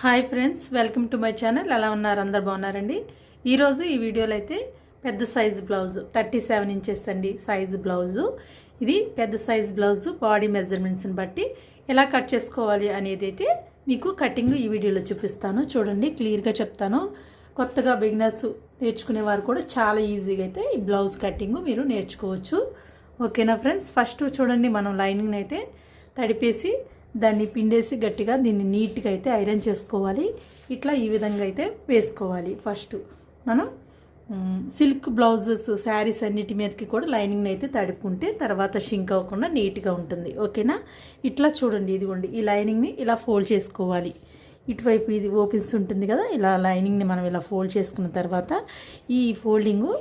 Hi friends welcome to my channel. ఎలా ఉన్నారు? అందరు బాగున్నారండి? ఈరోజు ఈ వీడియోలో అయితే పెద్ద size blouse thirty seven inches అండి సైజు బ్లౌజు. ఇది పెద్ద సైజు బ్లౌజు బాడీ మెజర్మెంట్స్ని బట్టి ఎలా కట్ చేసుకోవాలి అనేది అయితే మీకు కటింగ్ ఈ వీడియోలో చూపిస్తాను. చూడండి క్లియర్గా చెప్తాను. కొత్తగా బిగినర్స్ నేర్చుకునే వారు కూడా చాలా ఈజీగా అయితే ఈ బ్లౌజ్ కటింగ్ మీరు నేర్చుకోవచ్చు. ఓకేనా ఫ్రెండ్స్? ఫస్ట్ చూడండి మనం లైనింగ్ అయితే తడిపేసి దాన్ని పిండేసి గట్టిగా దీన్ని నీట్గా అయితే ఐరన్ చేసుకోవాలి. ఇట్లా ఈ విధంగా అయితే వేసుకోవాలి. ఫస్ట్ మనం సిల్క్ బ్లౌజెస్ శారీస్ అన్నిటి మీదకి కూడా లైనింగ్ అయితే తడుపుకుంటే తర్వాత షింక్ అవ్వకుండా నీట్గా ఉంటుంది. ఓకేనా? ఇట్లా చూడండి ఇదిగోండి. ఈ లైనింగ్ని ఇలా ఫోల్డ్ చేసుకోవాలి. ఇటువైపు ఇది ఓపెన్స్ ఉంటుంది కదా ఇలా లైనింగ్ని మనం ఇలా ఫోల్డ్ చేసుకున్న తర్వాత ఈ ఫోల్డింగు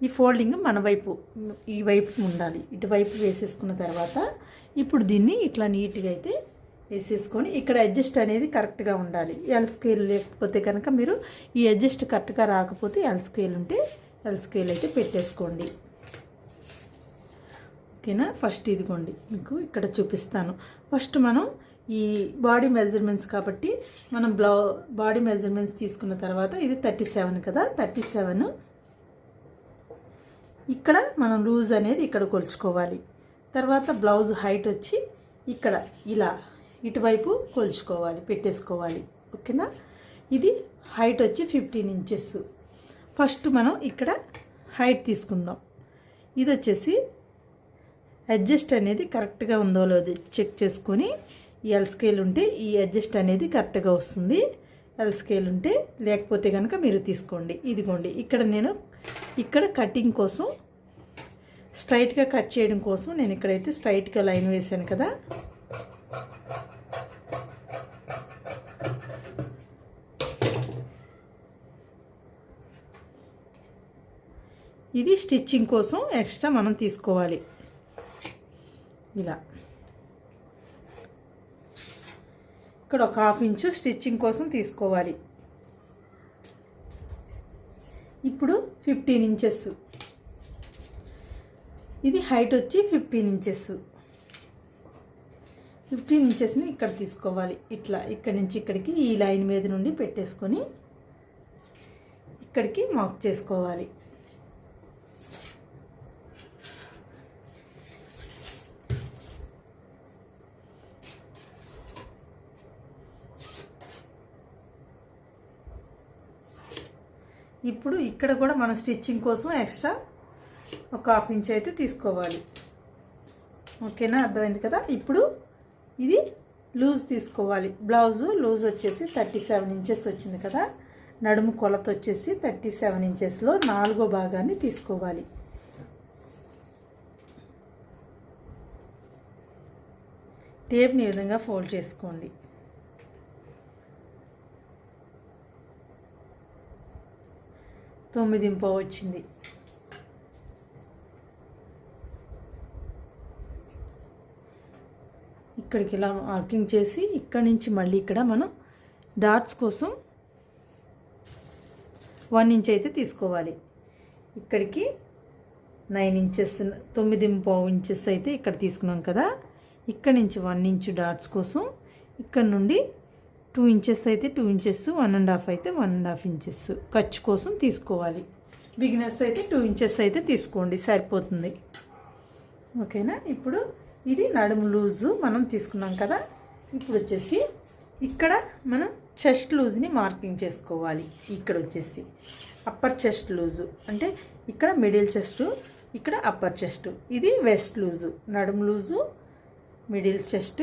ఈ ఫోల్డింగ్ మన వైపు ఈ వైపు ఉండాలి. ఇటువైపు వేసేసుకున్న తర్వాత ఇప్పుడు దీన్ని ఇట్లా నీట్గా అయితే వేసేసుకొని ఇక్కడ అడ్జస్ట్ అనేది కరెక్ట్గా ఉండాలి. ఎల్ స్కేల్ లేకపోతే కనుక మీరు ఈ అడ్జస్ట్ కరెక్ట్గా రాకపోతే ఎల్ స్కేల్ ఉంటే ఎల్ స్కేల్ అయితే పెట్టేసుకోండి. ఓకేనా? ఫస్ట్ ఇదిగోండి. మీకు ఇక్కడ చూపిస్తాను. ఫస్ట్ మనం ఈ బాడీ మెజర్మెంట్స్ కాబట్టి మనం బ్లౌ బాడీ మెజర్మెంట్స్ తీసుకున్న తర్వాత ఇది థర్టీ సెవెన్ కదా? థర్టీ సెవెన్ ఇక్కడ మనం లూజ్ అనేది ఇక్కడ కొలుచుకోవాలి. తర్వాత బ్లౌజ్ హైట్ వచ్చి ఇక్కడ ఇలా ఇటువైపు కొలుచుకోవాలి పెట్టేసుకోవాలి. ఓకేనా? ఇది హైట్ వచ్చి ఫిఫ్టీన్ ఇంచెస్. ఫస్ట్ మనం ఇక్కడ హైట్ తీసుకుందాం. ఇది వచ్చేసి అడ్జస్ట్ అనేది కరెక్ట్గా ఉందో లేదో చెక్ చేసుకొని ఈ ఎల్ స్కేల్ ఉంటే ఈ అడ్జస్ట్ అనేది కరెక్ట్గా వస్తుంది. ఎల్ స్కేల్ ఉంటే లేకపోతే కనుక మీరు తీసుకోండి. ఇదిగోండి ఇక్కడ నేను ఇక్కడ కటింగ్ కోసం స్ట్రైట్గా కట్ చేయడం కోసం నేను ఇక్కడైతే స్ట్రైట్గా లైన్ వేశాను కదా. ఇది స్టిచ్చింగ్ కోసం ఎక్స్ట్రా మనం తీసుకోవాలి. ఇలా. ఇక్కడ ఒక హాఫ్ ఇంచు స్టిచ్చింగ్ కోసం తీసుకోవాలి. ఇప్పుడు ఫిఫ్టీన్ ఇంచెస్. ఇది హైట్ వచ్చి ఫిఫ్టీన్ ఇంచెస్. ఫిఫ్టీన్ ఇంచెస్ని ఇక్కడ తీసుకోవాలి. ఇట్లా ఇక్కడి నుంచి ఇక్కడికి ఈ లైన్ మీద నుండి పెట్టేసుకొని ఇక్కడికి మార్క్ చేసుకోవాలి. ఇప్పుడు ఇక్కడ కూడా మన స్టిచ్చింగ్ కోసం ఎక్స్ట్రా ఒక హాఫ్ ఇంచ్ అయితే తీసుకోవాలి. ఓకేనా? అర్థమైంది కదా? ఇప్పుడు ఇది లూజ్ తీసుకోవాలి. బ్లౌజు లూజ్ వచ్చేసి థర్టీ సెవెన్ ఇంచెస్ వచ్చింది కదా? నడుము కొలత వచ్చేసి థర్టీ సెవెన్ ఇంచెస్లో నాలుగో భాగాన్ని తీసుకోవాలి. టేప్ని ఈ విధంగా ఫోల్డ్ చేసుకోండి. తొమ్మిది వచ్చింది. ఇక్కడికి ఇలా మార్కింగ్ చేసి ఇక్కడ నుంచి మళ్ళీ ఇక్కడ మనం డాట్స్ కోసం వన్ ఇంచ్ అయితే తీసుకోవాలి. ఇక్కడికి నైన్ ఇంచెస్ తొమ్మిది పావు ఇంచెస్ అయితే ఇక్కడ తీసుకున్నాం కదా. ఇక్కడ నుంచి వన్ ఇంచ్ డాట్స్ కోసం ఇక్కడ నుండి టూ ఇంచెస్ అయితే two inches one and half అయితే వన్ అండ్ హాఫ్ ఇంచెస్ ఖర్చు కోసం తీసుకోవాలి. బిగినర్స్ అయితే టూ ఇంచెస్ అయితే తీసుకోండి సరిపోతుంది. ఓకేనా? ఇప్పుడు ఇది నడుము లూజు మనం తీసుకున్నాం కదా? ఇప్పుడు వచ్చేసి ఇక్కడ మనం చెస్ట్ లూజ్ని మార్కింగ్ చేసుకోవాలి. ఇక్కడ వచ్చేసి అప్పర్ చెస్ట్ లూజు అంటే ఇక్కడ మిడిల్ చెస్ట్ ఇక్కడ అప్పర్ చెస్ట్. ఇది వెస్ట్ లూజు నడుము loose middle chest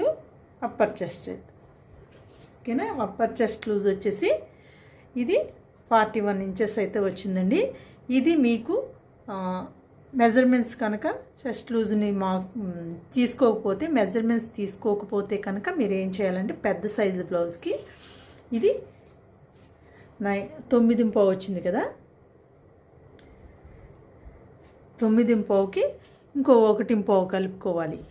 upper chest. ఓకేనా? అప్పర్ చెస్ట్ లూజ్ వచ్చేసి ఇది ఫార్టీ వన్ ఇంచెస్ అయితే వచ్చిందండి. ఇది మీకు మెజర్మెంట్స్ కనుక చెస్ట్ లూజ్ని మా తీసుకోకపోతే మెజర్మెంట్స్ తీసుకోకపోతే కనుక మీరు ఏం చేయాలంటే పెద్ద సైజు బ్లౌజ్కి ఇది నై తొమ్మిది పావు వచ్చింది కదా? తొమ్మిది పావుకి ఇంకో ఒకటి పావు కలుపుకోవాలి.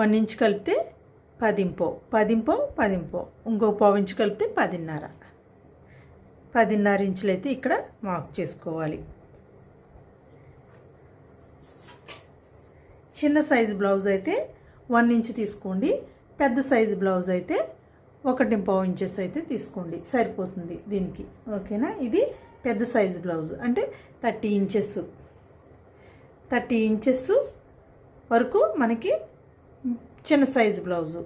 వన్ ఇంచ్ కలిపితే పదింపో పదింపో పదింపో. ఇంకో పావు ఇంచు కలిపితే పదిన్నర. పదిన్నర ఇంచులు అయితే ఇక్కడ మార్క్ చేసుకోవాలి. చిన్న సైజు బ్లౌజ్ అయితే వన్ ఇంచ్ తీసుకోండి. పెద్ద సైజు బ్లౌజ్ అయితే ఒకటి పావు ఇంచెస్ అయితే తీసుకోండి. సరిపోతుంది దీనికి. ఓకేనా? ఇది పెద్ద సైజు బ్లౌజ్. అంటే థర్టీ ఇంచెస్. థర్టీ ఇంచెస్ వరకు మనకి చిన్న size blouse.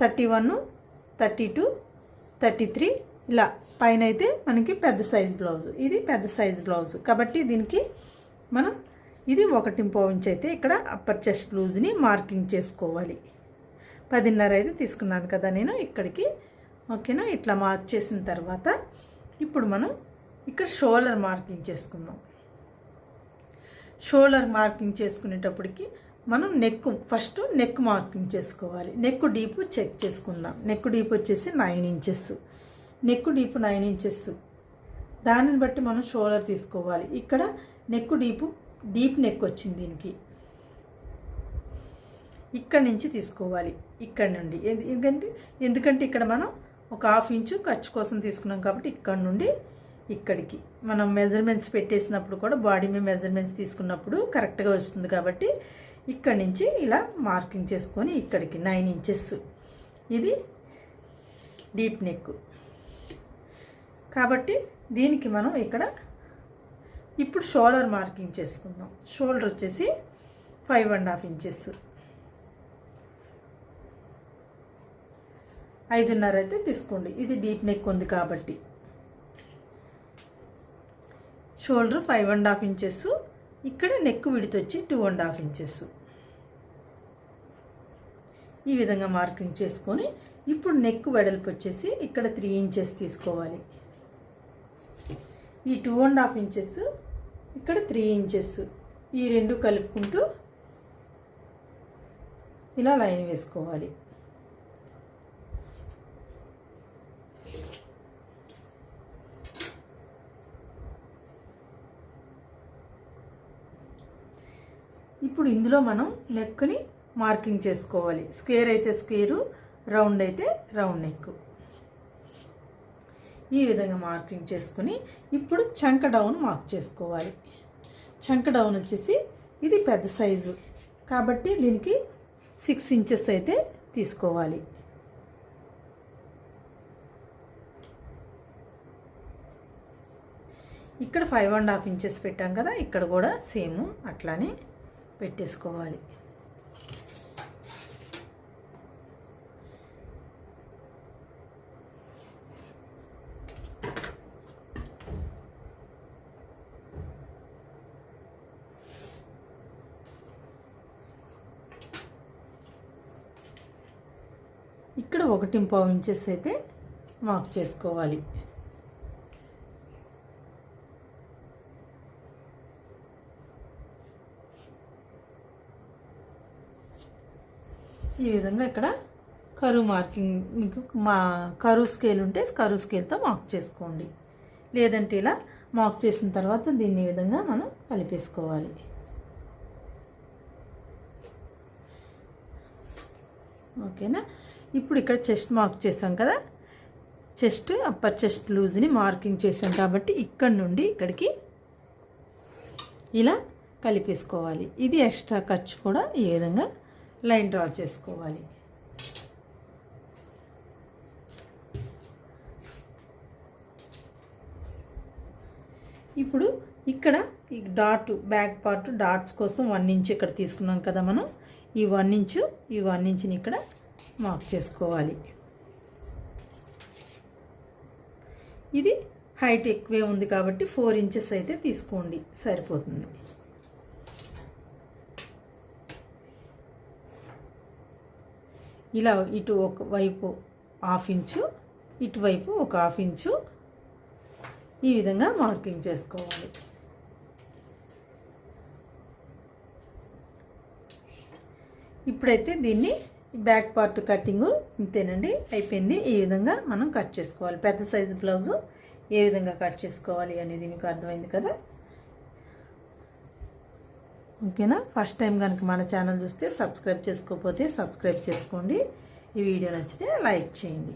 Thirty one thirty two thirty three ఇలా పైన అయితే మనకి పెద్ద సైజ్ బ్లౌజు. ఇది పెద్ద సైజ్ బ్లౌజు. కాబట్టి దీనికి మనం ఇది ఒకటి ఇంచ్ అయితే ఇక్కడ అప్పర్ చెస్ట్ లూజ్ని మార్కింగ్ చేసుకోవాలి. పదిన్నర అయితే తీసుకున్నాను కదా నేను ఇక్కడికి. ఓకేనా? ఇట్లా మార్క్ చేసిన తర్వాత ఇప్పుడు మనం ఇక్కడ షోల్డర్ మార్కింగ్ చేసుకుందాం. షోల్డర్ మార్కింగ్ చేసుకునేటప్పటికి మనం నెక్ ఫస్ట్ నెక్ మార్కింగ్ చేసుకోవాలి. నెక్ డీప్ చెక్ చేసుకుందాం. నెక్ డీప్ వచ్చేసి nine inches neck deep nine inches దానిని బట్టి మనం షోల్డర్ తీసుకోవాలి. ఇక్కడ నెక్ డీప్ డీప్ నెక్ వచ్చింది దీనికి. ఇక్కడ నుంచి తీసుకోవాలి. ఇక్కడ నుండి. ఎందుకంటే ఎందుకంటే ఇక్కడ మనం ఒక హాఫ్ ఇంచు ఖర్చు కోసం తీసుకున్నాం కాబట్టి ఇక్కడ నుండి ఇక్కడికి. మనం మెజర్మెంట్స్ పెట్టేసినప్పుడు కూడా బాడీ మీద మెజర్మెంట్స్ తీసుకున్నప్పుడు కరెక్ట్గా వస్తుంది కాబట్టి ఇక్కడ నుంచి ఇలా మార్కింగ్ చేసుకొని ఇక్కడికి నైన్ ఇంచెస్. ఇది డీప్ నెక్. కాబట్టి దీనికి మనం ఇక్కడ ఇప్పుడు షోల్డర్ మార్కింగ్ చేసుకుందాం. షోల్డర్ వచ్చేసి ఫైవ్ అండ్ హాఫ్ ఇంచెస్. ఐదున్నర అయితే తీసుకోండి. ఇది డీప్ నెక్ ఉంది కాబట్టి. Shoulder five and half inches. ఇక్కడ నెక్ విడితొచ్చి వచ్చి టూ అండ్ హాఫ్ ఇంచెస్ ఈ విధంగా మార్కింగ్ చేసుకొని ఇప్పుడు నెక్ వెడల్పు వచ్చేసి ఇక్కడ త్రీ ఇంచెస్ తీసుకోవాలి. ఈ టూ అండ్ హాఫ్ ఇంచెస్ ఇక్కడ త్రీ ఇంచెస్ ఈ రెండు కలుపుకుంటూ ఇలా లైన్ వేసుకోవాలి. ఇప్పుడు ఇందులో మనం నెక్ని మార్కింగ్ చేసుకోవాలి. స్క్వేర్ అయితే స్క్వేరు రౌండ్ అయితే రౌండ్ నెక్ ఈ విధంగా మార్కింగ్ చేసుకుని ఇప్పుడు చంక డౌన్ మార్క్ చేసుకోవాలి. చంక డౌన్ వచ్చేసి ఇది పెద్ద సైజు. కాబట్టి దీనికి సిక్స్ ఇంచెస్ అయితే తీసుకోవాలి. ఇక్కడ ఫైవ్ అండ్ హాఫ్ ఇంచెస్ పెట్టాం కదా ఇక్కడ కూడా సేమ్ అట్లానే పెట్టేసుకోవాలి. ఇక్కడ ఒకటి పావు ఇంచెస్ అయితే మార్క్ చేసుకోవాలి. ఈ విధంగా ఇక్కడ కరువు మార్కింగ్ మీకు మా కరువు స్కేల్ ఉంటే కరువు స్కేల్తో మార్క్ చేసుకోండి. లేదంటే ఇలా మార్క్ చేసిన తర్వాత దీన్ని ఈ విధంగా మనం కలిపేసుకోవాలి. ఓకేనా? ఇప్పుడు ఇక్కడ చెస్ట్ మార్క్ చేసాం కదా? చెస్ట్ అప్పర్ చెస్ట్ లూజ్ని మార్కింగ్ చేసాం కాబట్టి ఇక్కడ నుండి ఇక్కడికి ఇలా కలిపేసుకోవాలి. ఇది ఎక్స్ట్రా ఖర్చు కూడా ఈ విధంగా లైన్ డ్రా చేసుకోవాలి. ఇప్పుడు ఇక్కడ ఈ డాట్ బ్యాక్ పార్ట్ డాట్స్ కోసం వన్ ఇంచ్ ఇక్కడ తీసుకున్నాం కదా మనం. ఈ వన్ ఇంచు ఈ వన్ ఇంచుని ఇక్కడ మార్క్ చేసుకోవాలి. ఇది హైట్ ఎక్కువే ఉంది కాబట్టి ఫోర్ ఇంచెస్ అయితే తీసుకోండి. సరిపోతుంది. ఇలా ఇటు ఒక వైపు హాఫ్ ఇంచు ఇటువైపు ఒక హాఫ్ ఇంచు. ఈ విధంగా మార్కింగ్ చేసుకోవాలి. ఇప్పుడైతే దీన్ని బ్యాక్ పార్ట్ కటింగు ఇంతేనండి. అయిపోయింది. ఈ విధంగా మనం కట్ చేసుకోవాలి. పెద్ద సైజు బ్లౌజు ఏ విధంగా కట్ చేసుకోవాలి అనేది మీకు అర్థమైంది కదా? ఓకేనా? ఫస్ట్ టైం కనుక మన ఛానల్ చూస్తే సబ్స్క్రైబ్ చేసుకోకపోతే సబ్స్క్రైబ్ చేసుకోండి. ఈ వీడియో నచ్చితే లైక్ చేయండి.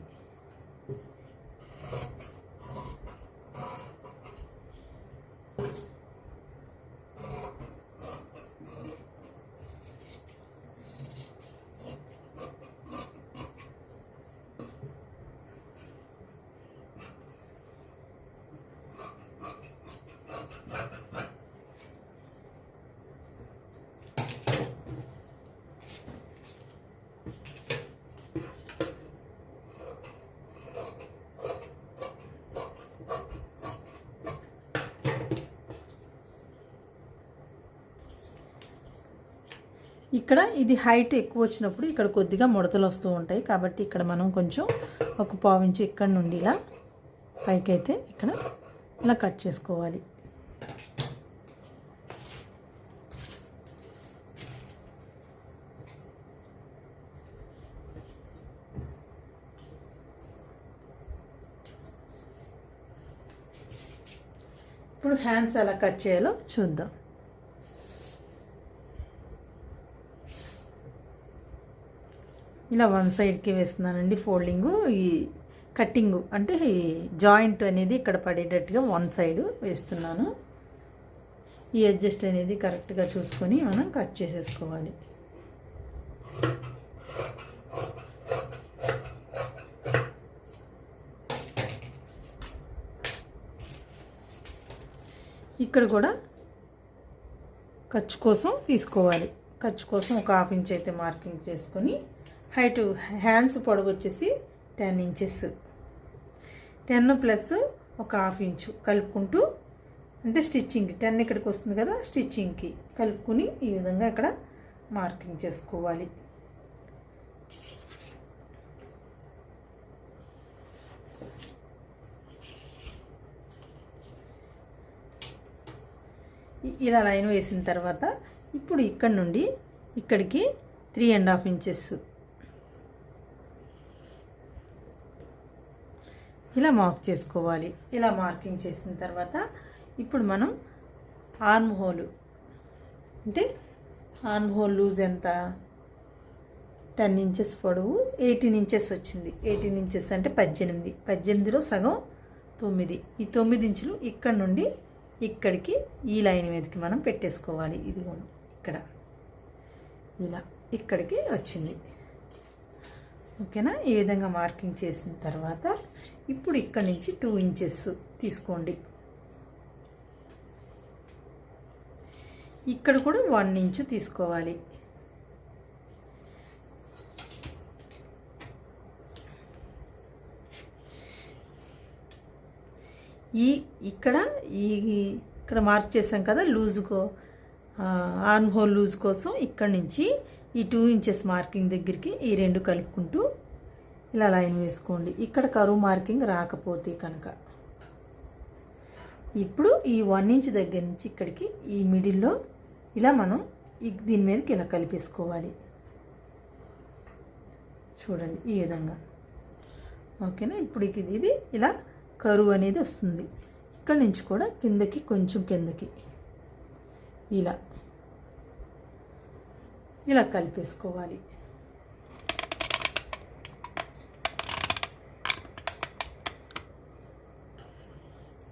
ఇక్కడ ఇది హైట్ ఎక్కువ వచ్చినప్పుడు ఇక్కడ కొద్దిగా ముడతలు వస్తూ ఉంటాయి. కాబట్టి ఇక్కడ మనం కొంచెం ఒక పావు ఇక్కడ నుండి ఇలా పైకైతే ఇక్కడ ఇలా కట్ చేసుకోవాలి. ఇప్పుడు హ్యాండ్స్ ఎలా కట్ చేయాలో చూద్దాం. ఇలా వన్ సైడ్కి వేస్తున్నానండి ఫోల్డింగ్. ఈ కట్టింగ్ అంటే జాయింట్ అనేది ఇక్కడ పడేటట్టుగా వన్ సైడ్ వేస్తున్నాను. ఈ అడ్జస్ట్ అనేది కరెక్ట్గా చూసుకొని మనం కట్ చేసేసుకోవాలి. ఇక్కడ కూడా ఖర్చు కోసం తీసుకోవాలి. ఖర్చు కోసం ఒక హాఫ్ ఇంచ్ అయితే మార్కింగ్ చేసుకొని హైట్ హ్యాండ్స్ పొడవు వచ్చేసి టెన్ ఇంచెస్. టెన్ ప్లస్ ఒక హాఫ్ ఇంచు కలుపుకుంటూ అంటే స్టిచ్చింగ్ టెన్ ఇక్కడికి వస్తుంది కదా స్టిచ్చింగ్కి కలుపుకుని ఈ విధంగా ఇక్కడ మార్కింగ్ చేసుకోవాలి. ఇలా లైన్ వేసిన తర్వాత ఇప్పుడు ఇక్కడ నుండి ఇక్కడికి త్రీ అండ్ హాఫ్ ఇంచెస్ ఇలా మార్క్ చేసుకోవాలి. ఇలా మార్కింగ్ చేసిన తర్వాత ఇప్పుడు మనం ఆర్మ్ హోల్ అంటే ఆర్మ్ హోల్ లూజ్ ఎంత? టెన్ ఇంచెస్ పొడవు ఎయిటీన్ ఇంచెస్ వచ్చింది. ఎయిటీన్ ఇంచెస్ అంటే పద్దెనిమిది. పద్దెనిమిదిలో సగం తొమ్మిది. ఈ తొమ్మిది ఇంచులు ఇక్కడ నుండి ఇక్కడికి ఈ లైన్ మీదకి మనం పెట్టేసుకోవాలి. ఇది ఇక్కడ. ఇలా ఇక్కడికి వచ్చింది. ఓకేనా? ఈ విధంగా మార్కింగ్ చేసిన తర్వాత ఇప్పుడు ఇక్కడ నుంచి టూ ఇంచెస్ తీసుకోండి. ఇక్కడ కూడా వన్ ఇంచు తీసుకోవాలి. ఈ ఇక్కడ ఈ ఇక్కడ మార్క్ చేసాం కదా లూజుకో ఆర్మ్ హోల్ లూజ్ కోసం ఇక్కడ నుంచి ఈ టూ ఇంచెస్ మార్కింగ్ దగ్గరికి ఈ రెండు కలుపుకుంటూ ఇలా లైన్ వేసుకోండి. ఇక్కడ కరువు మార్కింగ్ రాకపోతే కనుక. ఇప్పుడు ఈ వన్ ఇంచ్ దగ్గర నుంచి ఇక్కడికి ఈ మిడిల్లో ఇలా మనం దీని మీదకి ఇలా కలిపేసుకోవాలి. చూడండి ఈ విధంగా. ఓకేనా? ఇప్పుడు ఇది ఇది ఇలా కరువు అనేది వస్తుంది. ఇక్కడ నుంచి కూడా కిందకి కొంచెం కిందకి ఇలా. ఇలా కలిపేసుకోవాలి.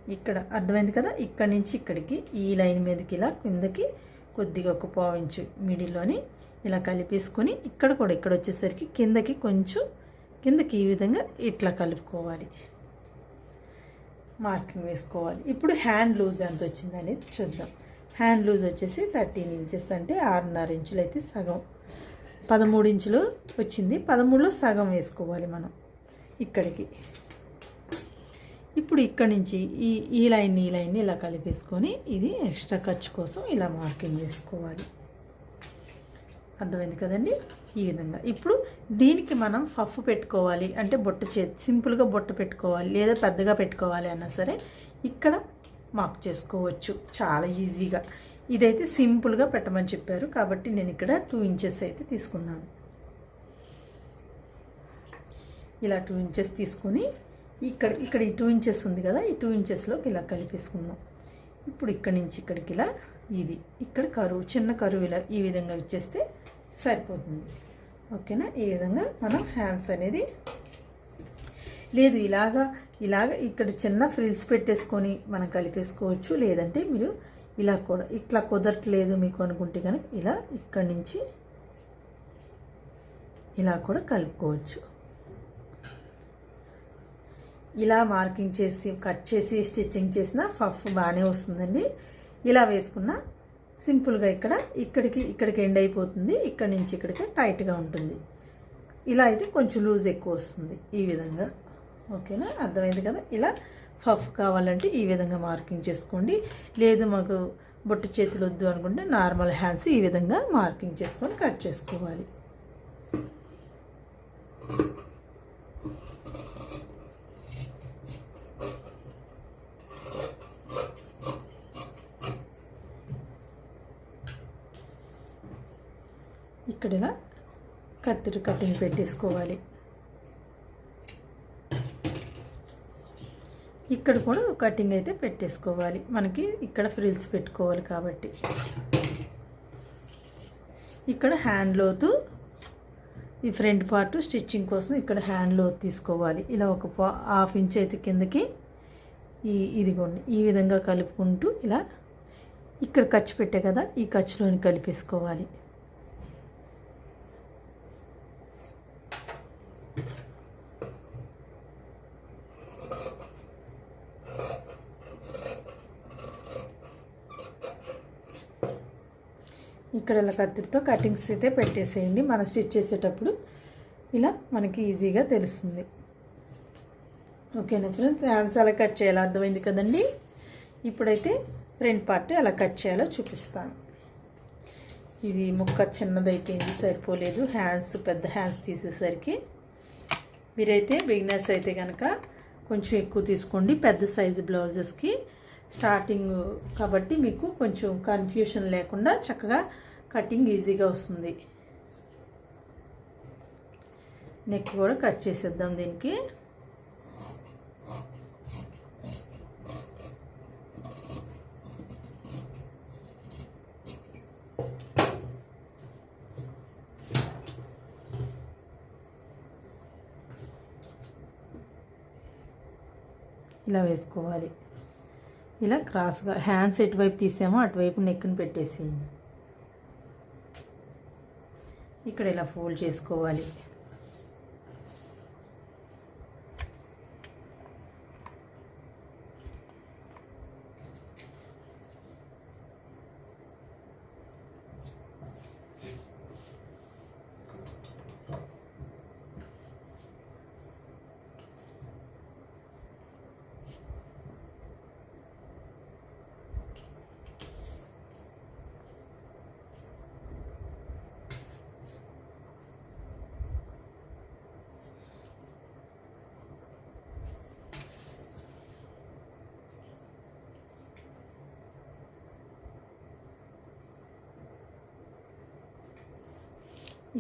ఇక్కడ అర్థమైంది కదా? ఇక్కడ నుంచి ఇక్కడికి ఈ లైన్ మీదకి ఇలా కిందకి కొద్దిగా ఒక పావించు మిడిల్లోని ఇలా కలిపేసుకొని ఇక్కడ కూడా ఇక్కడ వచ్చేసరికి కిందకి కొంచెం కిందకి ఈ విధంగా ఇట్లా కలుపుకోవాలి. మార్కింగ్ వేసుకోవాలి. ఇప్పుడు హ్యాండ్ లూజ్ ఎంత వచ్చింది అనేది చూద్దాం. హ్యాండ్ లూజ్ వచ్చేసి థర్టీన్ ఇంచెస్ అంటే ఆరున్నర ఇంచులు అయితే సగం. పదమూడు ఇంచులు వచ్చింది. పదమూడులో సగం వేసుకోవాలి మనం. ఇక్కడికి. ఇప్పుడు ఇక్కడ నుంచి ఈ ఈ లైన్ ఈ లైన్ని ఇలా కలిపేసుకొని ఇది ఎక్స్ట్రా ఖర్చు కోసం ఇలా మార్కింగ్ చేసుకోవాలి. అర్థమైంది కదండి? ఈ విధంగా. ఇప్పుడు దీనికి మనం ఫఫ్ పెట్టుకోవాలి. అంటే బొట్ట చే సింపుల్గా బొట్ట పెట్టుకోవాలి లేదా పెద్దగా పెట్టుకోవాలి అన్నా సరే ఇక్కడ మార్క్ చేసుకోవచ్చు. చాలా ఈజీగా. ఇదైతే సింపుల్గా పెట్టమని చెప్పారు. కాబట్టి నేను ఇక్కడ టూ ఇంచెస్ అయితే తీసుకున్నాను. ఇలా టూ ఇంచెస్ తీసుకొని ఇక్కడ ఇక్కడ ఈ టూ ఇంచెస్ ఉంది కదా ఈ టూ ఇంచెస్లోకి ఇలా కలిపేసుకుందాం. ఇప్పుడు ఇక్కడ నుంచి ఇక్కడికి ఇలా ఇది ఇక్కడ కరువు చిన్న కరువు ఇలా ఈ విధంగా ఇచ్చేస్తే సరిపోతుంది. ఓకేనా? ఈ విధంగా మనం హ్యాండ్స్ అనేది లేదు ఇలాగా ఇలాగ ఇక్కడ చిన్న ఫ్రిల్స్ పెట్టేసుకొని మనం కలిపేసుకోవచ్చు. లేదంటే మీరు ఇలా కూడా ఇట్లా కుదరట్లేదు మీకు అనుకుంటే కనుక ఇలా ఇక్కడి నుంచి ఇలా కూడా కలుపుకోవచ్చు. ఇలా మార్కింగ్ చేసి కట్ చేసి స్టిచ్చింగ్ చేసిన ఫఫ్ బాగానే వస్తుందండి. ఇలా వేసుకున్న సింపుల్గా ఇక్కడ ఇక్కడికి ఇక్కడికి ఎండ్ అయిపోతుంది. ఇక్కడ నుంచి ఇక్కడికి టైట్గా ఉంటుంది. ఇలా అయితే కొంచెం లూజ్ ఎక్కువ వస్తుంది ఈ విధంగా. ఓకేనా? అర్థమైంది కదా? ఇలా ఫఫ్ కావాలంటే ఈ విధంగా మార్కింగ్ చేసుకోండి. లేదు మాకు బొట్టు చేతులు వద్దు అనుకుంటే నార్మల్ హ్యాండ్స్ ఈ విధంగా మార్కింగ్ చేసుకొని కట్ చేసుకోవాలి. ఇక్కడ ఇలా కత్తిరి కటింగ్ పెట్టేసుకోవాలి. ఇక్కడ కూడా కటింగ్ అయితే పెట్టేసుకోవాలి. మనకి ఇక్కడ ఫ్రిల్స్ పెట్టుకోవాలి కాబట్టి. ఇక్కడ హ్యాండ్ లోతు ఈ ఫ్రంట్ పార్ట్ స్టిచ్చింగ్ కోసం ఇక్కడ హ్యాండ్ లోతు తీసుకోవాలి. ఇలా ఒక హాఫ్ ఇంచ్ అయితే కిందకి ఈ ఇదిగోండి ఈ విధంగా కలుపుకుంటూ ఇలా ఇక్కడ ఖర్చు పెట్టే కదా ఈ ఖర్చులోని కలిపేసుకోవాలి. ఇక్కడ ఇలా కత్తిరితో కటింగ్స్ అయితే పెట్టేసేయండి. మనం స్టిచ్ చేసేటప్పుడు ఇలా మనకి ఈజీగా తెలుస్తుంది. ఓకేనా ఫ్రెండ్స్? హ్యాండ్స్ ఎలా కట్ చేయాలో. అర్థమైంది కదండి? ఇప్పుడైతే ఫ్రంట్ పార్ట్ ఎలా కట్ చేయాలో చూపిస్తాను. ఇది ముక్క చిన్నదైపోయింది సరిపోలేదు. హ్యాండ్స్ పెద్ద హ్యాండ్స్ తీసేసరికి మీరైతే బిగినర్స్ అయితే కనుక కొంచెం ఎక్కువ తీసుకోండి. పెద్ద సైజు బ్లౌజెస్కి స్టార్టింగ్ కాబట్టి మీకు కొంచెం కన్ఫ్యూషన్ లేకుండా చక్కగా కటింగ్ ఈజీగా వస్తుంది. నెక్ కూడా కట్ చేసేద్దాం దీనికి. ఇలా వేసుకోవాలి. ఇలా క్రాస్గా హ్యాండ్స్ ఎటువైపు తీసామో అటువైపు నెక్ని పెట్టేసేయండి. ఇక్కడ ఇలా ఫోల్డ్ చేసుకోవాలి?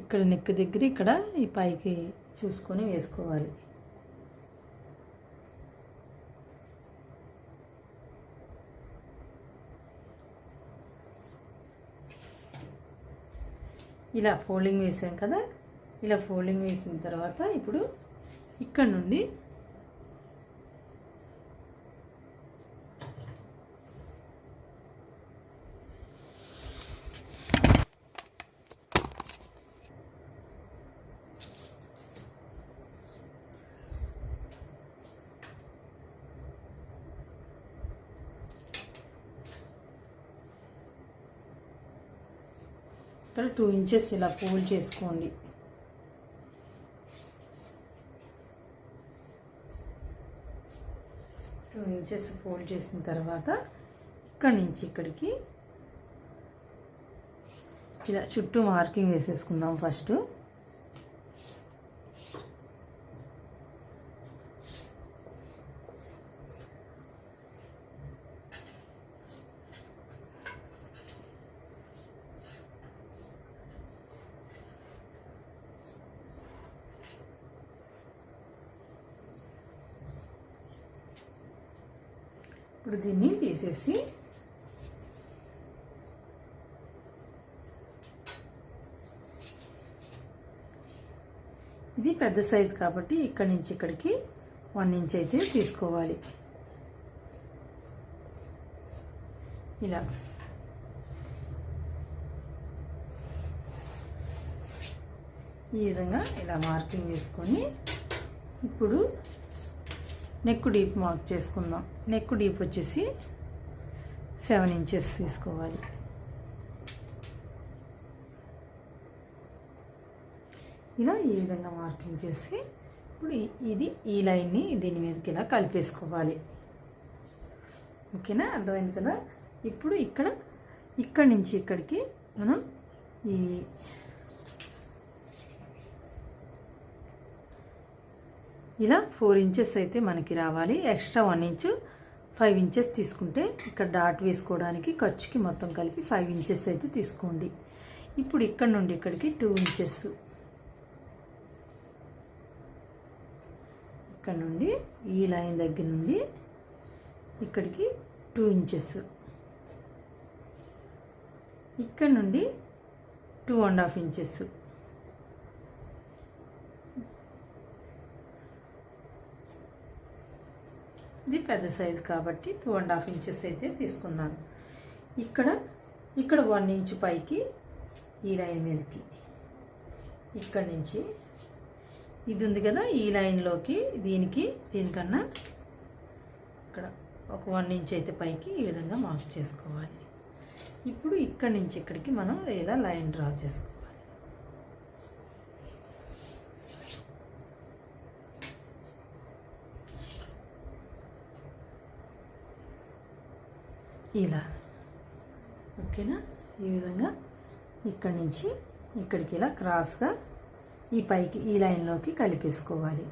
ఇక్కడ నెక్ దగ్గర ఇక్కడ ఈ పైకి చూసుకొని వేసుకోవాలి. ఇలా ఫోల్డింగ్ వేసాం కదా ఇలా ఫోల్డింగ్ వేసిన తర్వాత ఇప్పుడు ఇక్కడ నుండి టూ ఇంచెస్ ఇలా ఫోల్డ్ చేసుకోండి. టూ ఇంచెస్ ఫోల్డ్ చేసిన తర్వాత ఇక్కడి నుంచి ఇక్కడికి ఇలా చుట్టూ మార్కింగ్ వేసేసుకుందాం ఫస్ట్ ఇప్పుడు తీసేసి ఇది పెద్ద సైజు కాబట్టి ఇక్కడి నుంచి ఇక్కడికి వన్ ఇంచ్ అయితే తీసుకోవాలి. ఇలా. ఈ విధంగా ఇలా మార్కింగ్ వేసుకొని ఇప్పుడు నెక్ డీప్ మార్క్ చేసుకుందాం. నెక్ డీప్ వచ్చేసి సెవెన్ ఇంచెస్ తీసుకోవాలి. ఇలా ఈ విధంగా మార్కింగ్ చేసి ఇప్పుడు ఇది ఈ లైన్ని దీని మీదకి ఇలా కలిపేసుకోవాలి. ఓకేనా? అర్థమైంది కదా? ఇప్పుడు ఇక్కడ ఇక్కడి నుంచి ఇక్కడికి మనం ఈ ఇలా ఫోర్ ఇంచెస్ అయితే మనకి రావాలి. Extra one inch five inches తీసుకుంటే ఇక్కడ డాట్ వేసుకోవడానికి ఖర్చుకి మొత్తం కలిపి ఫైవ్ ఇంచెస్ అయితే తీసుకోండి. ఇప్పుడు ఇక్కడ నుండి ఇక్కడికి టూ ఇంచెస్. ఇక్కడ నుండి ఈ లైన్ దగ్గర నుండి ఇక్కడికి టూ ఇంచెస్. ఇక్కడ నుండి టూ అండ్ హాఫ్ ఇంచెస్. పెద్ద సైజు కాబట్టి టూ అండ్ హాఫ్ ఇంచెస్ అయితే తీసుకున్నాను. ఇక్కడ ఇక్కడ వన్ ఇంచ్ పైకి ఈ లైన్ మీదకి. ఇక్కడి నుంచి ఇది ఉంది కదా ఈ లైన్లోకి దీనికి దీనికన్నా ఇక్కడ ఒక వన్ ఇంచ్ అయితే పైకి ఈ విధంగా మార్క్ చేసుకోవాలి. ఇప్పుడు ఇక్కడి నుంచి ఇక్కడికి మనం ఇలా లైన్ డ్రా చేసుకోవాలి. ఇలా. ఓకేనా? ఈ విధంగా ఇక్కడి నుంచి ఇక్కడికి ఇలా క్రాస్గా ఈ పైకి ఈ లైన్లోకి కలిపేసుకోవాలి.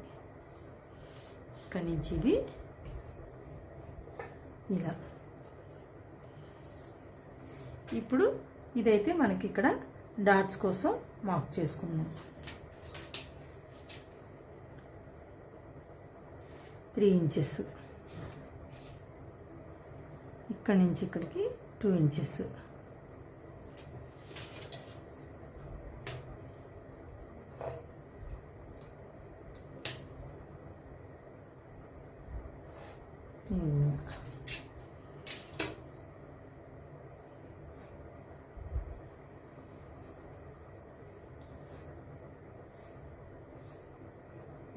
ఇక్కడి నుంచి ఇది ఇలా. ఇప్పుడు ఇదైతే మనకి ఇక్కడ డాట్స్ కోసం మార్క్ చేసుకుందాం. Three inches. ఇక్కడి నుంచి ఇక్కడికి టూ ఇంచెస్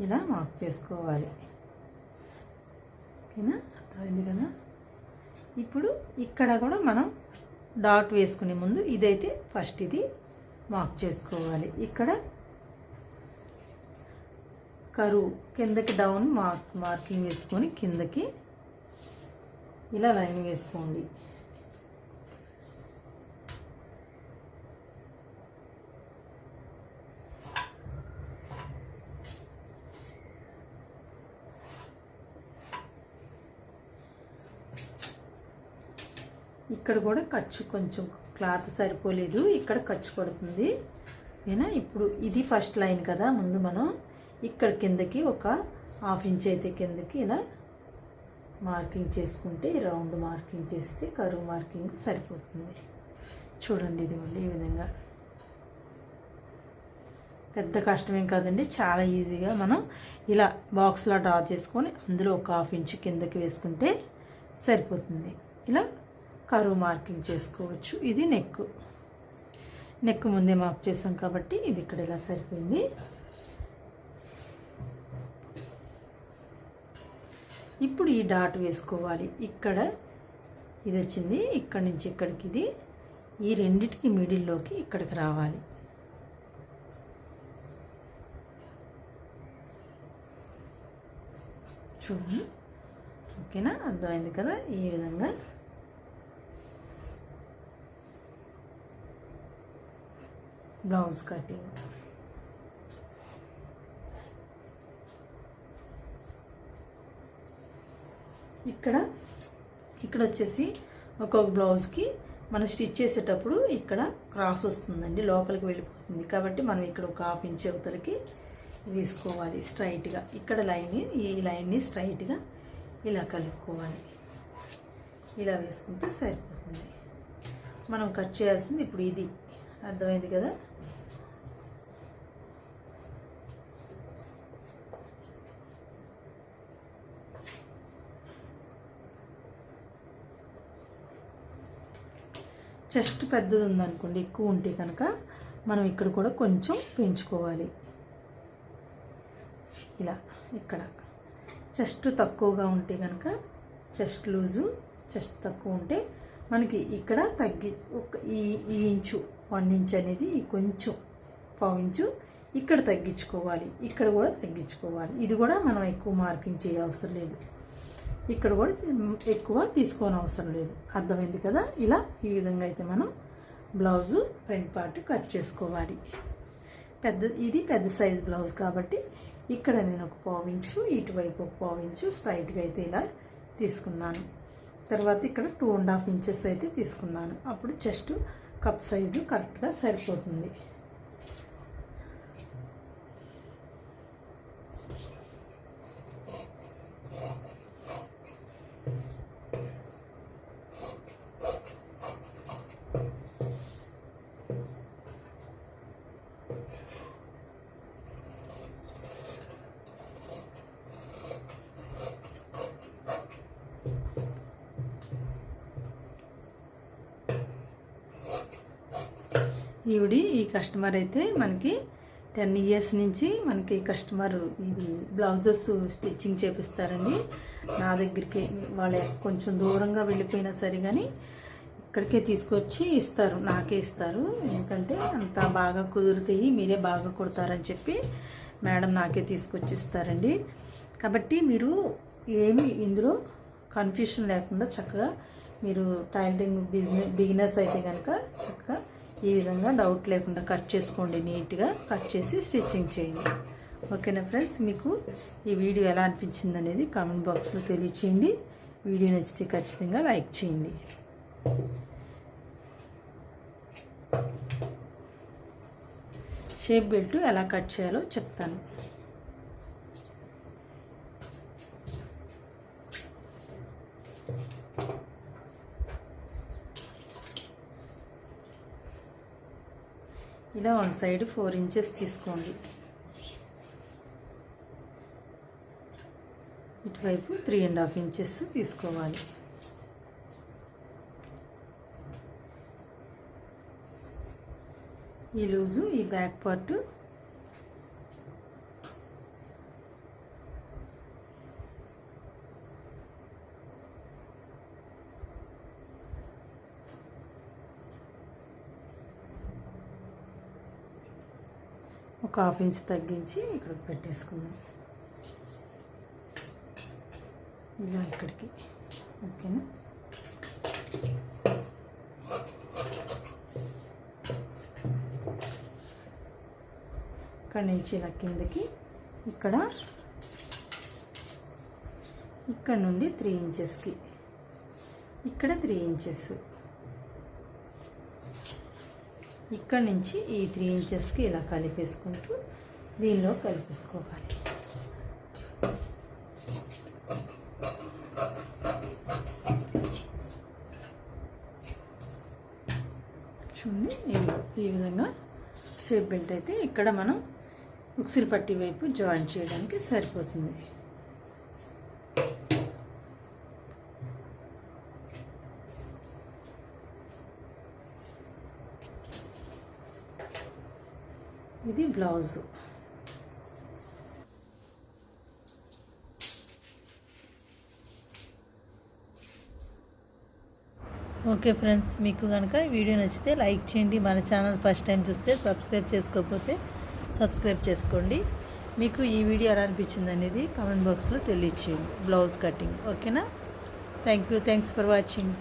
ఇలా మార్క్ చేసుకోవాలి ఓకేనా అర్థమైంది కదా ఇప్పుడు ఇక్కడ కూడా మనం డాట్ వేసుకునే ముందు ఇదైతే ఫస్ట్ ఇది మార్క్ చేసుకోవాలి. ఇక్కడ కరువు కిందకి డౌన్ మార్క్ మార్కింగ్ వేసుకొని కిందకి ఇలా లైన్ వేసుకోండి. ఇక్కడ కూడా ఖర్చు కొంచెం. క్లాత్ సరిపోలేదు ఇక్కడ ఖర్చు పడుతుంది. ఓకేనా ఇప్పుడు ఇది ఫస్ట్ లైన్ కదా ముందు మనం ఇక్కడ కిందకి ఒక హాఫ్ ఇంచ్ అయితే కిందకి ఇలా మార్కింగ్ చేసుకుంటే రౌండ్ మార్కింగ్ చేస్తే కరువు మార్కింగ్ సరిపోతుంది. చూడండి ఇది ఈ విధంగా. పెద్ద కష్టమేం కాదండి చాలా ఈజీగా మనం ఇలా బాక్స్లో డ్రా చేసుకొని అందులో ఒక హాఫ్ ఇంచ్ కిందకి వేసుకుంటే సరిపోతుంది. ఇలా కరువు మార్కింగ్ చేసుకోవచ్చు. ఇది నెక్ నెక్ ముందే మార్క్ చేసాం కాబట్టి ఇది ఇక్కడ ఇలా సరిపోయింది. ఇప్పుడు ఈ డాట్ వేసుకోవాలి. ఇక్కడ ఇది వచ్చింది ఇక్కడ నుంచి ఇక్కడికి ఇది. ఈ రెండిటికి మిడిల్లోకి ఇక్కడికి రావాలి. చూడండి. ఓకేనా? అర్థమైంది కదా? ఈ విధంగా బ్లౌజ్ కటింగ్. ఇక్కడ ఇక్కడ వచ్చేసి ఒక్కొక్క బ్లౌజ్కి మనం స్టిచ్ చేసేటప్పుడు ఇక్కడ క్రాస్ వస్తుందండి లోపలికి వెళ్ళిపోతుంది. కాబట్టి మనం ఇక్కడ ఒక హాఫ్ ఇంచ్ అవతలకి వేసుకోవాలి స్ట్రైట్గా. ఇక్కడ లైన్ని ఈ లైన్ని స్ట్రైట్గా ఇలా కలుపుకోవాలి. ఇలా వేసుకుంటే సరిపోతుంది. మనం కట్ చేయాల్సింది ఇప్పుడు ఇది. అర్థమైంది కదా? చెస్ట్ పెద్దది ఉందనుకోండి ఎక్కువ ఉంటే కనుక మనం ఇక్కడ కూడా కొంచెం పెంచుకోవాలి. ఇలా ఇక్కడ. చెస్ట్ తక్కువగా ఉంటే కనుక చెస్ట్ లూజు చెస్ట్ తక్కువ ఉంటే మనకి ఇక్కడ తగ్గి ఒక ఈ ఈ ఇంచు వన్ ఇంచ్ అనేది కొంచెం పావు ఇంచు ఇక్కడ తగ్గించుకోవాలి ఇక్కడ కూడా తగ్గించుకోవాలి. ఇది కూడా మనం ఎక్కువ మార్కింగ్ చేయవసరం లేదు. ఇక్కడ కూడా ఎక్కువ తీసుకోని అవసరం లేదు. అర్థమైంది కదా? ఇలా ఈ విధంగా అయితే మనం బ్లౌజు ఫ్రంట్ పార్ట్ కట్ చేసుకోవాలి. పెద్ద ఇది పెద్ద సైజ్ బ్లౌజ్ కాబట్టి ఇక్కడ నేను ఒక పావించు ఇటువైపు ఒక పావించు స్ట్రైట్గా అయితే ఇలా తీసుకున్నాను. తర్వాత ఇక్కడ టూ అండ్ హాఫ్ ఇంచెస్ అయితే తీసుకున్నాను. అప్పుడు చెస్ట్ కప్ సైజు కరెక్ట్గా సరిపోతుంది. ఈవిడి ఈ కస్టమర్ అయితే మనకి టెన్ ఇయర్స్ నుంచి మనకి కస్టమర్ ఇది బ్లౌజెస్ స్టిచ్చింగ్ చేపిస్తారండి. నా దగ్గరికి వాళ్ళ కొంచెం దూరంగా వెళ్ళిపోయినా సరే కానీ ఇక్కడికే తీసుకొచ్చి ఇస్తారు. నాకే ఇస్తారు. ఎందుకంటే అంత బాగా కుదురుతాయి మీరే బాగా కుడతారని చెప్పి మేడం నాకే తీసుకొచ్చి ఇస్తారండి. కాబట్టి మీరు ఏమి ఇందులో కన్ఫ్యూషన్ లేకుండా చక్కగా మీరు టైలరింగ్ బిజినెస్ బిగినర్స్ అయితే కనుక చక్కగా ఈ విధంగా డౌట్ లేకుండా కట్ చేసుకోండి నీట్గా కట్ చేసి స్టిచ్చింగ్ చేయండి. ఓకేనా ఫ్రెండ్స్ మీకు ఈ వీడియో ఎలా అనిపించింది అనేది కామెంట్ బాక్స్లో తెలియచేయండి. వీడియో నచ్చితే ఖచ్చితంగా లైక్ చేయండి. షేప్ బెల్ట్ ఎలా కట్ చేయాలో చెప్తాను. ఇలా వన్ సైడ్ ఫోర్ ఇంచెస్ తీసుకోండి. ఇటువైపు త్రీ అండ్ హాఫ్ ఇంచెస్ తీసుకోవాలి. ఈ లూజు ఈ బ్యాక్ పార్ట్ ఒక హాఫ్ ఇంచ్ తగ్గించి ఇక్కడికి పెట్టేసుకుందాం. ఇలా ఇక్కడికి. ఓకేనా? ఇక్కడ నుంచి ఇలా కిందకి ఇక్కడ ఇక్కడ నుండి త్రీ ఇంచెస్కి. ఇక్కడ త్రీ ఇంచెస్. ఇక్కడ నుంచి ఈ త్రీ ఇంచెస్కి ఇలా కలిపేసుకుంటూ దీనిలో కలిపేసుకోవాలి. చూడండి ఈ విధంగా షేప్ బెల్ట్ అయితే ఇక్కడ మనం ఉక్సిరి పట్టి వైపు జాయిన్ చేయడానికి సరిపోతుంది ఇది బ్లౌజ్. ఓకే ఫ్రెండ్స్ మీకు కనుక వీడియో నచ్చితే లైక్ చేయండి. మన ఛానల్ ఫస్ట్ టైం చూస్తే సబ్స్క్రైబ్ చేసుకోకపోతే సబ్స్క్రైబ్ చేసుకోండి. మీకు ఈ వీడియో ఎలా అనిపించింది అనేది కామెంట్ బాక్స్లో తెలియచేయండి. Blouse cutting. ఓకేనా? Thank you. Thanks for watching.